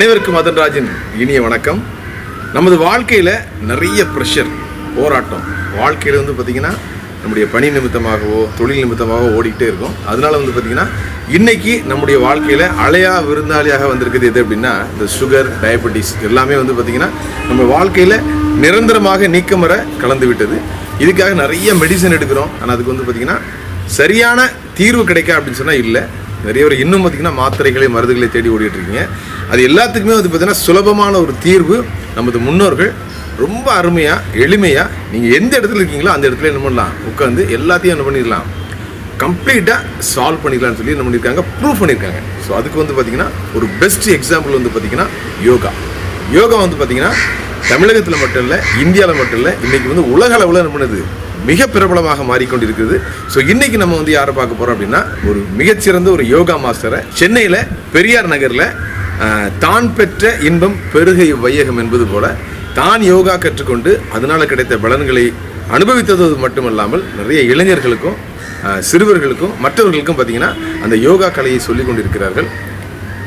அனைவருக்கும் மதன்ராஜின் இனிய வணக்கம். நமது வாழ்க்கையில் நிறைய ப்ரெஷர் போராட்டம். வாழ்க்கையில் வந்து பார்த்திங்கன்னா நம்முடைய பணி நிமித்தமாகவோ தொழில் நிமித்தமாகவோ ஓடிக்கிட்டே இருக்கும். அதனால் வந்து பார்த்திங்கன்னா இன்றைக்கி நம்முடைய வாழ்க்கையில் அலையா விருந்தாளியாக வந்திருக்குது எது அப்படின்னா இந்த சுகர் டயபெட்டிஸ் எல்லாமே வந்து பார்த்திங்கன்னா நம்ம வாழ்க்கையில் நிரந்தரமாக நீக்கமர கலந்து விட்டது. இதுக்காக நிறைய மெடிசன் எடுக்கிறோம். ஆனால் அதுக்கு வந்து பார்த்திங்கன்னா சரியான தீர்வு கிடைக்க அப்படின்னு சொன்னால் இல்லை. நிறைய பேர் இன்னும் பார்த்தீங்கன்னா மாத்திரைகளை மருந்துகளை தேடி ஓடிட்டுருக்கீங்க அது எல்லாத்துக்குமே வந்து பார்த்திங்கன்னா சுலபமான ஒரு தீர்வு நமது முன்னோர்கள். ரொம்ப அருமையாக எளிமையாக நீங்கள் எந்த இடத்துல இருக்கீங்களோ அந்த இடத்துல என்ன பண்ணலாம்? உட்காந்து எல்லாத்தையும் என்ன பண்ணிடலாம்? கம்ப்ளீட்டாக சால்வ் பண்ணிக்கலாம்னு சொல்லி என்ன பண்ணியிருக்காங்க? ப்ரூவ் பண்ணியிருக்காங்க. ஸோ அதுக்கு வந்து பார்த்தீங்கன்னா ஒரு பெஸ்ட் எக்ஸாம்பிள் வந்து பார்த்தீங்கன்னா யோகா. யோகா வந்து பார்த்திங்கன்னா தமிழகத்தில் மட்டும் இல்லை இந்தியாவில் மட்டும் இல்லை இன்றைக்கி வந்து உலக அளவில் என்ன பண்ணுது? மிக பிரபலமாக மாறிக்கொண்டிருக்கிறது. ஸோ இன்னைக்கு நம்ம வந்து யாரை பார்க்க போறோம் அப்படின்னா ஒரு மிகச்சிறந்த ஒரு யோகா மாஸ்டரை சென்னையில் பெரியார் நகரில் தான் பெற்ற இன்பம் பெருகை வையகம் என்பது போல தான் யோகா கற்றுக்கொண்டு அதனால் கிடைத்த பலன்களை அனுபவித்தது மட்டுமல்லாமல் நிறைய இளைஞர்களுக்கும் சிறுவர்களுக்கும் மற்றவர்களுக்கும் பார்த்தீங்கன்னா அந்த யோகா கலையை சொல்லிக் கொண்டிருக்கிறார்கள்.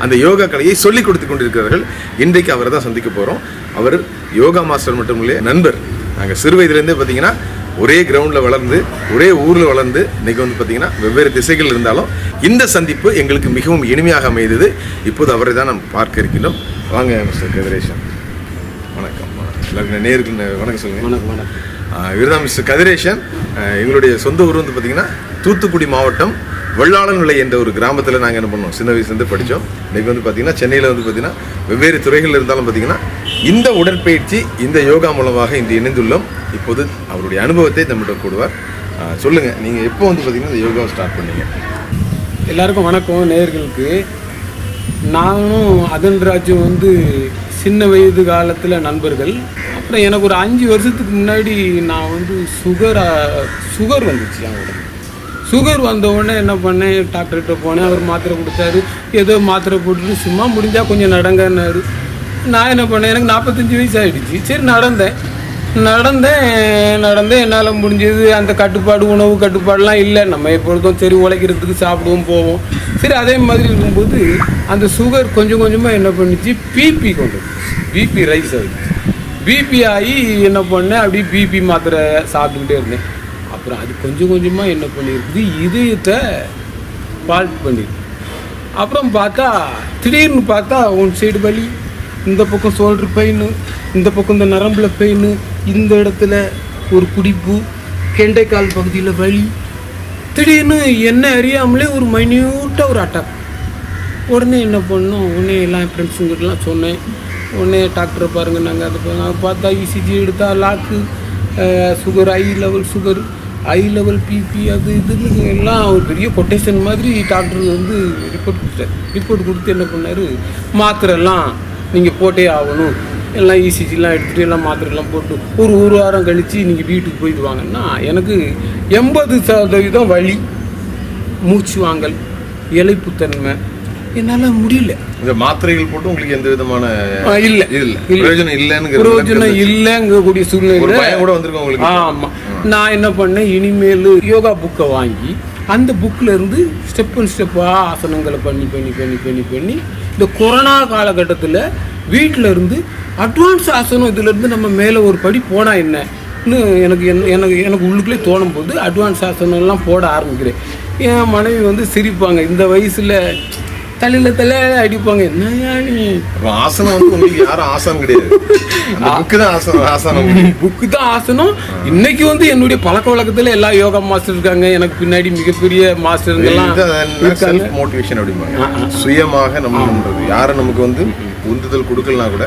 அந்த யோகா கலையை சொல்லிக் கொடுத்து கொண்டிருக்கிறார்கள். இன்றைக்கு அவரை தான் சந்திக்க போகிறோம் அவர் யோகா மாஸ்டர் மட்டும் இல்லையே நண்பர். நாங்கள் சிறு வயதுலேருந்தே பார்த்தீங்கன்னா ஒரே கிரவுண்டில் வளர்ந்து ஒரே ஊரில் வளர்ந்து இன்னைக்கு வந்து பார்த்தீங்கன்னா வெவ்வேறு திசைகள் இருந்தாலும் இந்த சந்திப்பு எங்களுக்கு மிகவும் இனிமையாக அமைந்தது. இப்போது அவரை தான் நாம் பார்க்க இருக்கின்றோம். வாங்க மிஸ்டர் கதிரேஷன் வணக்கம். எல்லாருக்கும் நேருக்கு வணக்கம் சொல்லுங்கள் வணக்கம் வணக்கம். இவர் மிஸ்டர் கதிரேஷன் எங்களுடைய சொந்த ஊர் வந்து பார்த்தீங்கன்னா தூத்துக்குடி மாவட்டம் வெள்ளாளன் விலை என்ற ஒரு கிராமத்தில் நாங்கள் என்ன பண்ணோம்? சின்ன வயசுலேருந்து படித்தோம் இன்றைக்கி வந்து பார்த்திங்கன்னா சென்னையில் வந்து பார்த்தீங்கன்னா வெவ்வேறு துறைகளில் இருந்தாலும் பார்த்தீங்கன்னா இந்த உடற்பயிற்சி இந்த யோகா மூலமாக இன்று இணைந்துள்ளோம். இப்போது அவருடைய அனுபவத்தை நம்மகிட்ட கூடுவார் சொல்லுங்கள் நீங்கள் எப்போ வந்து பார்த்தீங்கன்னா இந்த யோகாவை ஸ்டார்ட் பண்ணீங்க? எல்லாருக்கும் வணக்கம் நேயர்களுக்கு. நானும் அதன்ராஜும் வந்து சின்ன வயது காலத்தில் நண்பர்கள். அப்புறம் எனக்கு ஒரு அஞ்சு வருஷத்துக்கு முன்னாடி நான் வந்து சுகர் சுகர் வந்துச்சு என் உடம்பு சுகர் வந்த உடனே என்ன பண்ணேன் டாக்டர்கிட்ட போனேன். அவர் மாத்திரை கொடுத்தாரு ஏதோ மாத்திரை போட்டுட்டு சும்மா முடிஞ்சால் கொஞ்சம் நடங்கன்னாரு. நான் என்ன பண்ணேன் எனக்கு நாற்பத்தஞ்சு வயசு ஆகிடுச்சு சரி நடந்தேன். நடந்தேன் நடந்தேன். என்னால் முடிஞ்சது. அந்த கட்டுப்பாடு உணவு கட்டுப்பாடெலாம் இல்லை. நம்ம எப்பொழுதும் சரி உழைக்கிறதுக்கு சாப்பிடுவோம் போவோம். சரி அதே மாதிரி இருக்கும்போது அந்த சுகர் கொஞ்சம் கொஞ்சமாக என்ன பண்ணுச்சு பிபி கொண்டு பிபி ரைஸ் ஆகிடுச்சு பிபி ஆகி என்ன பண்ணேன் அப்படியே பிபி மாத்திரை சாப்பிட்டுக்கிட்டே இருந்தேன். அப்புறம் அது கொஞ்சம் கொஞ்சமாக என்ன பண்ணியிருக்குது இதயத்தை ஃபால்ட் பண்ணிருக்கு. அப்புறம் பார்த்தா திடீர்னு பார்த்தா ஒன் சைடு வலி இந்த பக்கம் சோல்டர் பெயின் இந்த பக்கம் இந்த நரம்பில் பெயின் இந்த இடத்துல ஒரு குடிப்பு கெண்டைக்கால் பகுதியில் வலி திடீர்னு என்ன அறியாமலே ஒரு மைன்யூட்டாக ஒரு அட்டாக் உடனே என்ன பண்ணோம்? உடனே எல்லாம் ஃப்ரெண்ட்ஸுங்கிட்டலாம் சொன்னேன். உடனே டாக்டரை பாருங்க நாங்கள் அதை பார்த்தா இசிஜி எடுத்தால் லாக்கு சுகர் ஐ லெவல் சுகர் ஐ லெவல் பிபி அது இதுன்னு எல்லாம் ஒரு பெரிய கொட்டேஷன் மாதிரி டாக்டர் வந்து ரிப்போர்ட் கொடுத்தாரு ரிப்போர்ட் கொடுத்து என்ன பண்ணார்? மாத்திரைலாம் நீங்கள் போட்டே ஆகணும். எல்லாம் இசிஜிலாம் எடுத்துகிட்டு எல்லாம் மாத்திரைலாம் போட்டு ஒரு ஒரு வாரம் கழித்து நீங்கள் வீட்டுக்கு போயிட்டு வாங்கன்னா எனக்கு எண்பது சதவீதம் வலி மூச்சு வாங்கல் இலைப்புத்தன்மை என்னால் முடியல. இந்த மாத்திரைகள் போட்டு உங்களுக்கு எந்த விதமான இல்ல. இல்லை. பிரயோஜனம் இல்லைன்னு பிரயோஜனம் இல்லைங்கக்கூடிய சூழ்நிலை கூட வந்திருக்கும் உங்களுக்கு. ஆமா. நான் என்ன பண்ணேன்? இனிமேல் யோகா புக்கை வாங்கி அந்த புக்கில் இருந்து ஸ்டெப் அண்ட் ஸ்டெப்பாக ஆசனங்களை பண்ணி பண்ணி பண்ணி பண்ணி பண்ணி இந்த கொரோனா காலகட்டத்தில் வீட்டில் இருந்து அட்வான்ஸ் ஆசனம் இதிலேருந்து நம்ம மேலே ஒரு படி போனால் என்னன்னு எனக்கு என் எனக்கு எனக்கு உள்ளுக்குள்ளே தோணும் போது அட்வான்ஸ் ஆசனம்லாம் போட ஆரம்பிக்கிறேன். என் மனைவி வந்து சிரிப்பாங்க இந்த வயசில் தலையில் தலையில அடிப்பாங்க. என்னையா நீ? ஆசனம் வந்து உங்களுக்கு யாரும் ஆசனம் கிடையாது. புக்கு தான் ஆசனம் ஆசனம். புக்கு தான் ஆசனம். இன்னைக்கு வந்து என்னுடைய பழக்க வழக்கத்துல எல்லா யோகா மாஸ்டர் இருக்காங்க. எனக்கு பின்னாடி மிகப்பெரிய மாஸ்டருங்கெல்லாம் மோட்டிவேஷன் அப்படிம்பாங்க. சுயமாக நம்ம யாரும் நமக்கு வந்து உந்துதல் கொடுக்கலாம் கூட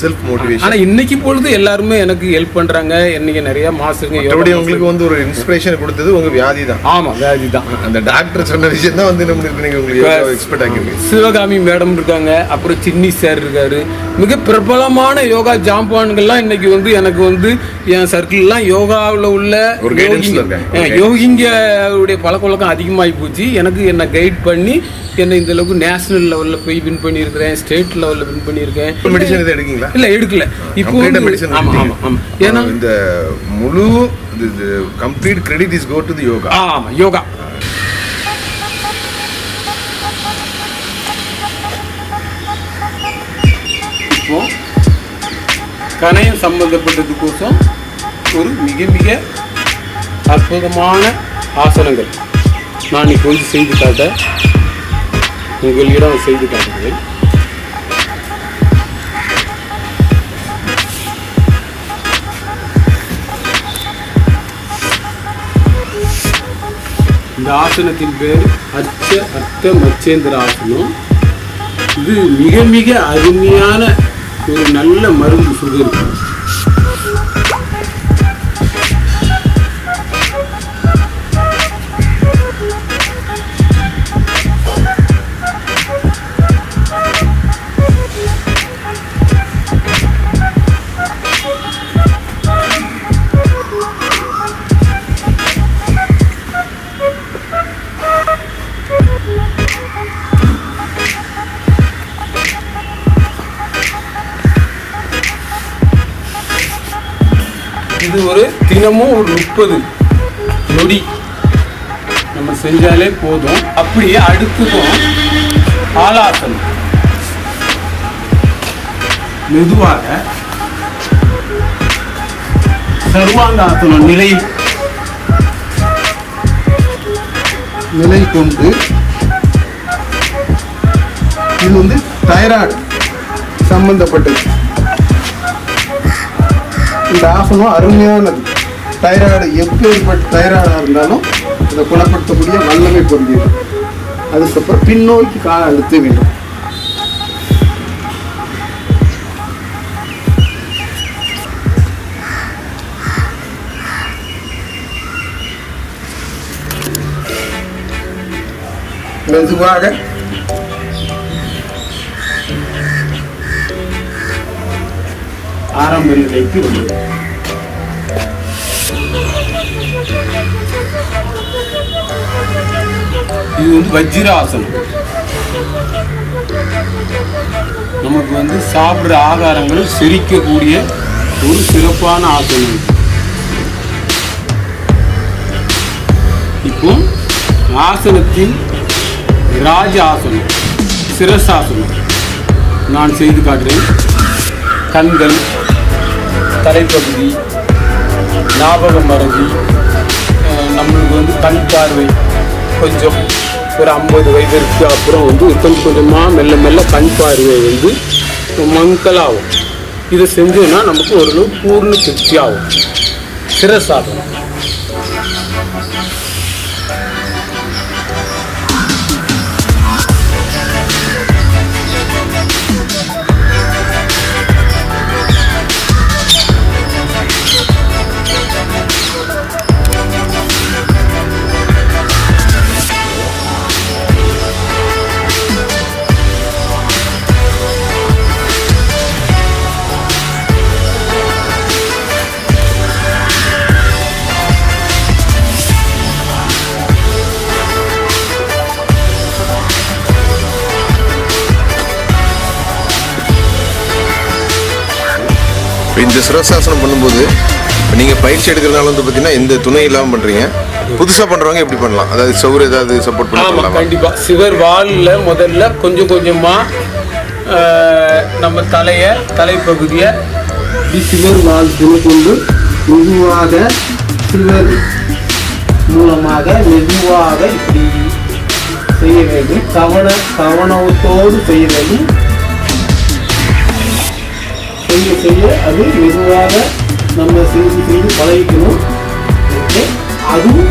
செல்ஃப் மோட்டிவேஷன் ஆனா இன்னைக்கு பொழுது எல்லாருமே எனக்கு ஹெல்ப் பண்றாங்க. இன்னைக்கு நிறைய மாஸ்டருங்க மற்றபடி உங்களுக்கு வந்து ஒரு இன்ஸ்பிரேஷன் கொடுத்தது உங்க வியாதி தான். ஆமா வியாதி தான். அந்த டாக்டர் சொன்ன விஷயம் தான் வந்து நம்மளுக்கு நீங்க உங்களுக்கு எக்ஸ்பெக்ட் ஆகிருக்கு சிவகாமி மேடம் இருக்காங்க. அப்புறம் சின்னி சார் இருக்காரு. மிக பிரபலமான யோகா ஜாம்பான்கள்லாம் இன்னைக்கு வந்து எனக்கு வந்து என் சர்க்கிள்லாம் யோகாவில் உள்ள யோகிங்களுடைய பழக்க வழக்கம் அதிகமாகி போச்சு. எனக்கு என்னை கைட் பண்ணி என்னை இந்த அளவுக்கு நேஷனல் லெவலில் போய் வின் பண்ணியிருக்கிறேன். ஸ்டேட் லெவலில் வின் பண்ணியிருக்கேன். மெடிசன் இதை எடுக்கீங்களா இல்லை எடுக்கல. இப்போ medicine ஆமாம். ஆமாம் ஆமாம் ஏன்னா இந்த முழு complete credit is go to the yoga ஆமாம் யோகா. கணையம் சம்பந்தப்பட்டதுக்கோசம் ஒரு மிக மிக அற்புதமான ஆசனங்கள். நான் இப்போ வந்து செய்து காட்ட உங்களிடம் செய்து காட்டுகிறேன். இந்த ஆசனத்தின் பேர் அச்ச அர்த்த மச்சேந்திர ஆசனம் இது மிக மிக அருமையான ஒரு நல்ல மருந்து சுகருக்கு இது ஒரு தினமும் ஒரு முப்பது நொடி நம்ம செஞ்சாலே போதும். அப்படியே அடுத்ததும் ஆலாசனம் மெதுவாக சர்வாங்காசனம் நிலை நிலை கொண்டு இது வந்து தைராய்டு சம்பந்தப்பட்டது. இந்த ஆசனம் அருமையானது தைராய்டு எப்பேற்பட்ட தைராய்டாக இருந்தாலும் அதை குணப்படுத்தக்கூடிய வல்லமை பொருந்தியது. அதுக்கப்புறம் பின்னோக்கி கால அழுத்த வேண்டும். மெதுவாக ஆரம்ப நிலைக்கு வருது இது வந்து வஜ்ராசனம். நமக்கு வந்து சாப்பிட்ற ஆகாரங்கள் செரிக்கக்கூடிய ஒரு சிறப்பான ஆசனம். இப்போ ஆசனத்தின் ராஜ ஆசனம் சிரசாசனம். நான் செய்து காட்டுறேன். கண்கள் தலைப்பகுதி ஞாபக மறதி நம்மளுக்கு வந்து கண் பார்வை. கொஞ்சம் ஒரு ஐம்பது வயதிற்கு அப்புறம் வந்து கொஞ்சம் கொஞ்சமாக மெல்ல மெல்ல கண் பார்வை வந்து மங்கலாகும் இதை செஞ்சோன்னா நமக்கு ஓரளவு பூர்ண திருப்தி ஆகும். சிரசாதனம். இந்த சிரசாசனம் பண்ணும்போது இப்போ நீங்கள் பயிற்சி எடுக்கிறதுனால வந்து பார்த்தீங்கன்னா எந்த துணை இல்லாமல் பண்ணுறீங்க புதுசாக பண்ணுறவங்க எப்படி பண்ணலாம்? அதாவது சவுர் ஏதாவது சப்போர்ட் பண்ணலாமா? கண்டிப்பாக சிவர் வாலில் முதல்ல கொஞ்சம் கொஞ்சமாக நம்ம தலையை தலைப்பகுதியை சிவர் வால் கொண்டு மெதுவாக சிவர் மூலமாக மெதுவாக இப்படி செய்ய வேண்டும். கவன கவனத்தோடு செய்ய வேண்டும். செய்ய செய்ய அது மெதுவாக நம்ம செய்து செய்து பழகிக்கணும். ஓகே? அதுவும்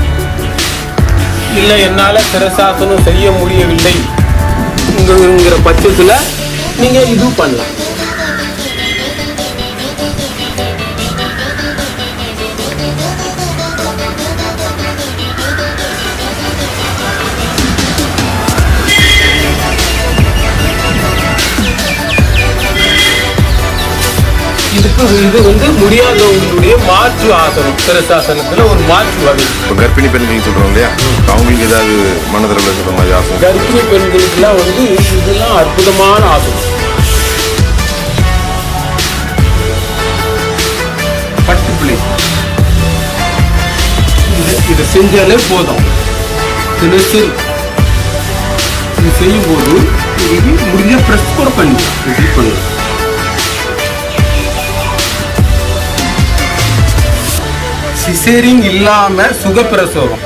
இல்லை என்னால் சிரசாசனம் செய்ய முடியவில்லை. பட்சத்தில் நீங்கள் இது பண்ணலாம். இது வந்து முடியாதவங்களுடைய மாற்று ஆசனம். சிரசாசனத்தில் ஒரு மாற்று வகை இப்போ கர்ப்பிணி பெண்கள் சொல்கிறோம் இல்லையா? அவங்களுக்கு ஏதாவது மனதளவில் இருக்கிற மாதிரி ஆசனம்? கர்ப்பிணி பெண்களுக்கெல்லாம் வந்து இதெல்லாம் அற்புதமான ஆசனம். பட்டு பிள்ளை. இது- செஞ்சாலே போதும். தினசரி. இது செய்யும்போது இது முடிஞ்ச ப்ரெஸ் கூட பண்ணிக்கலாம் இப்படி சிசேரிங் இல்லாம சுகப்பிரசவம்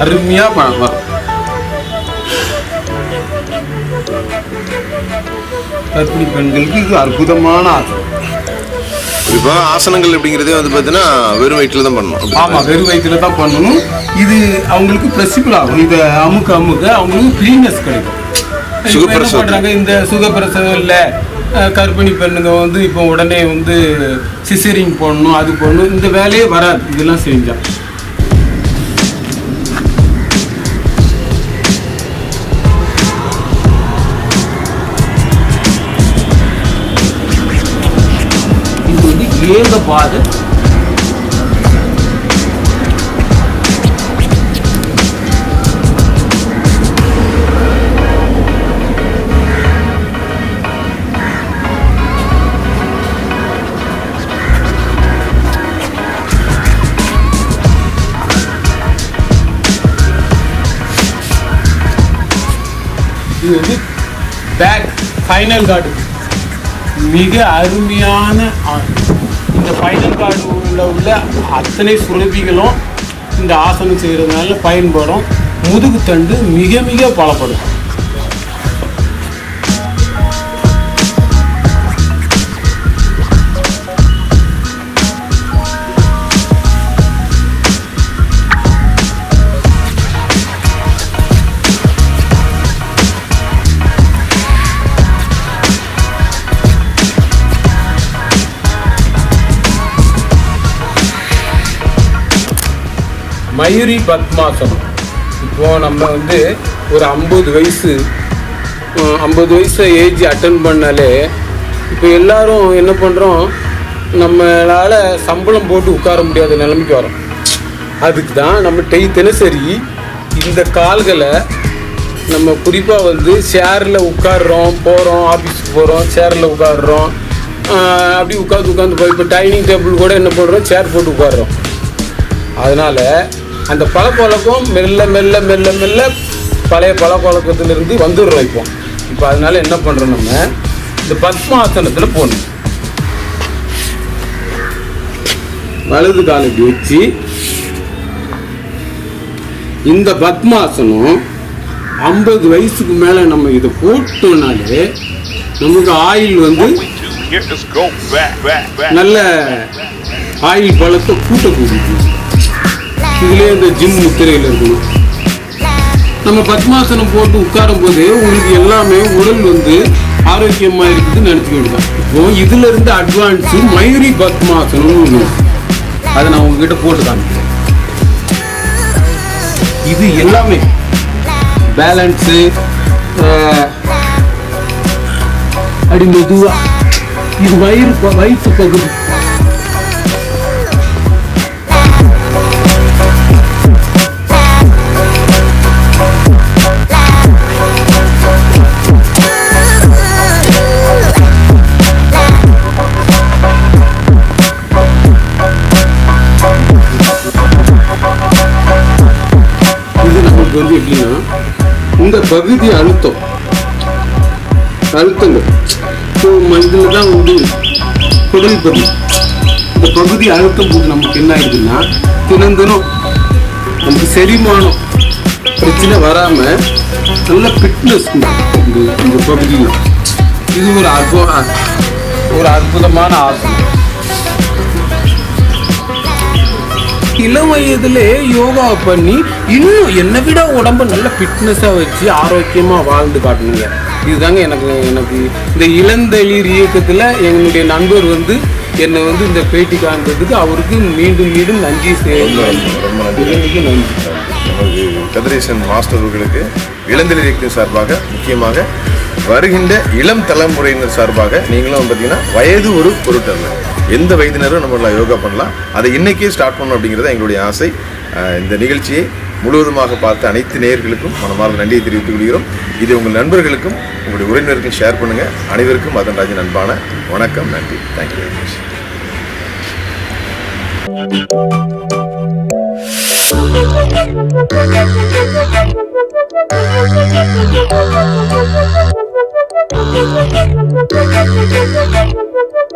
அருமையா ப- வரும் கர்ப்பிணி பெண்களுக்கு இது அற்புதமான ஆசனம் இப்போ ஆசனங்கள் அப்படிங்கிறதே வந்து பார்த்தீங்கன்னா வெறும் வயிற்றில் தான் பண்ணணும். அப்படி ஆமா வெறும் வயிற்றுல தான் பண்ணணும். இது அவங்களுக்கு பிளசிபிள் ஆகும். இதை அமுக்க அமுக்க அவங்களுக்கு ஃப்ரீனஸ் கிடைக்கும். சுகப்பிரசவம். இந்த சுகப்பிரசவம் இல்ல. கர்ப்பிணி பெண்ணுங்க வந்து இப்போ உடனே வந்து சிசரிங் போடணும் அது போடணும் இந்த வேலையே வராது. இதெல்லாம் செஞ்சா. இது வந்து ஏக பாத. இது வந்து பேக் ஃபைனல் கார்டு மிக அருமையான ஆ- இந்த ஃபைனல் கார்டு உள்ள உள்ள அத்தனை சுரபிகளும் இந்த ஆசனம் செய்கிறதுனால பயன்படும். முதுகு தண்டு மிக மிக பலப்படும் மயூரி பத்மாசனம். இப்போது நம்ம வந்து ஒரு ஐம்பது வயசு ஐம்பது வயசு ஏஜ் அட்டன் பண்ணாலே இப்போ எல்லாரும் என்ன பண்ணுறோம் நம்மளால் சம்பளம் போட்டு உட்கார முடியாத நிலைமைக்கு வரோம். அதுக்கு தான் நம்ம டெய் தினசரி இந்த கால்களை நம்ம குறிப்பாக வந்து சேரில் உட்காடுறோம் போகிறோம் ஆஃபீஸுக்கு போகிறோம் சேரில் உட்காடுறோம் அப்படி உட்காந்து உட்காந்து போய் இப்போ டைனிங் டேபிள் கூட என்ன பண்ணுறோம் சேர் போட்டு உட்காடுறோம் அதனால் அந்த பழக்கவழக்கம் மெல்ல மெல்ல மெல்ல மெல்ல பழைய பழக்கவழக்கத்திலிருந்து வந்துடுறோம் இப்போ. இப்போ அதனால என்ன பண்ணுறோம் நம்ம? இந்த பத்மாசனத்தில் போகணும். வலது காலை இப்படி வச்சு இந்த பத்மாசனம் ஐம்பது வயசுக்கு மேலே நம்ம இதை போட்டோம்னாலே நமக்கு ஆயில் வந்து. நல்ல ஆயில் பலத்தை கூட்டக்கூடியது. இதுலேயே இந்த ஜிம் முத்திரையில் இருக்கணும். நம்ம பத்மாசனம் போட்டு உட்காரும் போது உங்களுக்கு எல்லாமே உடல் வந்து ஆரோக்கியமாக இருக்குதுன்னு நினச்சிக்க வேண்டியதான் இப்போ இதுல இருந்து அட்வான்ஸு மயூரி பத்மாசனம் ஒன்று அதை நான் உங்ககிட்ட போட்டு காமிக்கிறேன். இது எல்லாமே. பேலன்ஸு அப்படி மெதுவாக இது வயிறு வயிற்று பகுதி. இது வந்து எப்படின்னா இந்த பகுதி அழுத்தம். அழுத்தங்கள். ஸோ இதில் தான் வந்து குடல் பகுதி இந்த பகுதி அழுத்தம் போது நமக்கு என்ன ஆயிடுதுன்னா தினம் நமக்கு செரிமானம் பிரச்சனை வராமல் நல்ல ஃபிட்னஸ் இந்த இந்த பகுதியில். இது ஒரு அற்புத ஒரு அற்புதமான ஆசனம் இளம் வயதிலே யோகா பண்ணி இன்னும் என்னை விட உடம்ப நல்ல ஃபிட்னஸாக வச்சு ஆரோக்கியமாக வாழ்ந்து காட்டணுங்க இதுதாங்க எனக்கு எனக்கு இந்த இளந்தளிர் இயக்கத்தில் என்னுடைய நண்பர் வந்து என்னை வந்து இந்த பேட்டி காண்றதுக்கு அவருக்கு மீண்டும் மீண்டும் நன்றி ரொம்ப நன்றி கதிரேசன் மாஸ்டர் அவர்களுக்கு இளந்தளிர் இயக்கம் சார்பாக முக்கியமாக வருகின்ற இளம் தலைமுறையினர் சார்பாக நீங்களும் பார்த்தீங்கன்னா வயது ஒரு பொருட்டல்ல. எந்த வயதினரும் நம்மளால் யோகா பண்ணலாம். அதை இன்றைக்கே ஸ்டார்ட் பண்ணணும் அப்படிங்கிறது எங்களுடைய ஆசை. இந்த நிகழ்ச்சியை முழுவதுமாக பார்த்த அனைத்து நேயர்களுக்கும் மனமார்ந்த நன்றியை தெரிவித்துக் கொள்கிறோம். இது உங்கள் நண்பர்களுக்கும் உங்களுடைய உறவினருக்கும் ஷேர் பண்ணுங்கள் அனைவருக்கும் மதன் ராஜன் அன்பான வணக்கம் நன்றி. Thank you very much